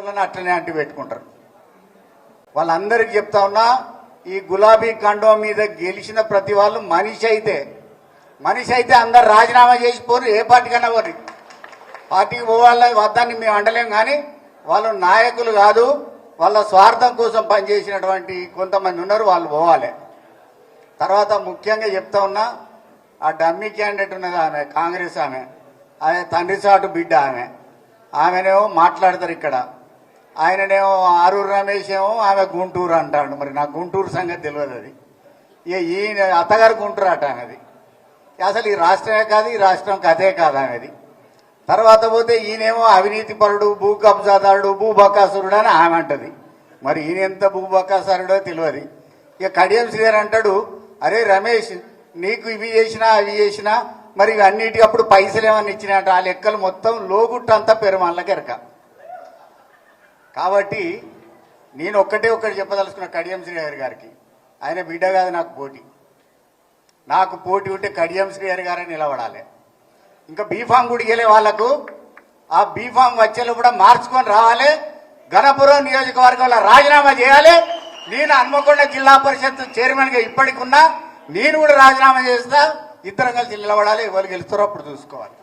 వాళ్ళని అట్లనే అంటి పెట్టుకుంటారు. వాళ్ళందరికీ చెప్తా ఉన్నా ఈ గులాబీ కండం మీద గెలిచిన ప్రతి వాళ్ళు మనిషి అయితే మనిషి అయితే అందరు రాజీనామా చేసిపోరు ఏ పార్టీకైనా పోరు. పార్టీకి పోవాల వద్దని మేము అండలేం కానీ వాళ్ళు నాయకులు కాదు వాళ్ళ స్వార్థం కోసం పనిచేసినటువంటి కొంతమంది ఉన్నారు వాళ్ళు పోవాలి. తర్వాత ముఖ్యంగా చెప్తా ఉన్నా ఆ డమ్మీ క్యాండిడేట్ ఉన్నది ఆమె కాంగ్రెస్ ఆమె ఆమె తండ్రి సాటు బిడ్డ ఆమె. ఆమెనేమో మాట్లాడతారు ఇక్కడ. ఆయననేమో ఆరూరు రమేష్ ఏమో ఆమె గుంటూరు అంటాడు. మరి నాకు గుంటూరు సంగతి తెలియదు అది. ఇక ఈయన అత్తగారు గుంటూరు అట అనేది అసలు ఈ రాష్ట్రమే కాదు ఈ రాష్ట్రం కథే కాదు అనేది తర్వాత పోతే ఈయనేమో అవినీతి పరుడు భూ కబ్జాదారుడు భూ బకాసురుడు అని ఆమె అంటది. మరి ఈయన ఎంత భూ తెలియదు ఇక కడియం శ్రీధర్ అంటాడు అరే రమేష్ నీకు ఇవి చేసినా అవి చేసినా మరి ఇవి అన్నిటికప్పుడు పైసలు ఏమన్నా ఇచ్చినట్ట ఆ లెక్కలు మొత్తం లోగుట్టంతా పెరుమాళ్ళకి ఎరక. కాబట్టి నేను ఒక్కటే ఒక్కటి చెప్పదలుచుకున్న కడియం శ్రీహరి గారికి ఆయన బిడ్డ కాదు నాకు పోటీ. నాకు పోటీ ఉంటే కడియం శ్రీహరి గారే నిలబడాలి. ఇంకా బీఫామ్ కూడా వాళ్ళకు వాళ్ళకు ఆ బీఫామ్ వచ్చేలో కూడా మార్చుకొని రావాలి. గణపురం నియోజకవర్గంలో రాజీనామా చేయాలి. నేను హన్మకొండ జిల్లా పరిషత్ చైర్మన్గా ఇప్పటికున్నా నేను కూడా రాజీనామా చేస్తా. ఇద్దరం కలిసి నిలబడాలి. ఎవరు గెలుస్తారో అప్పుడు చూసుకోవాలి.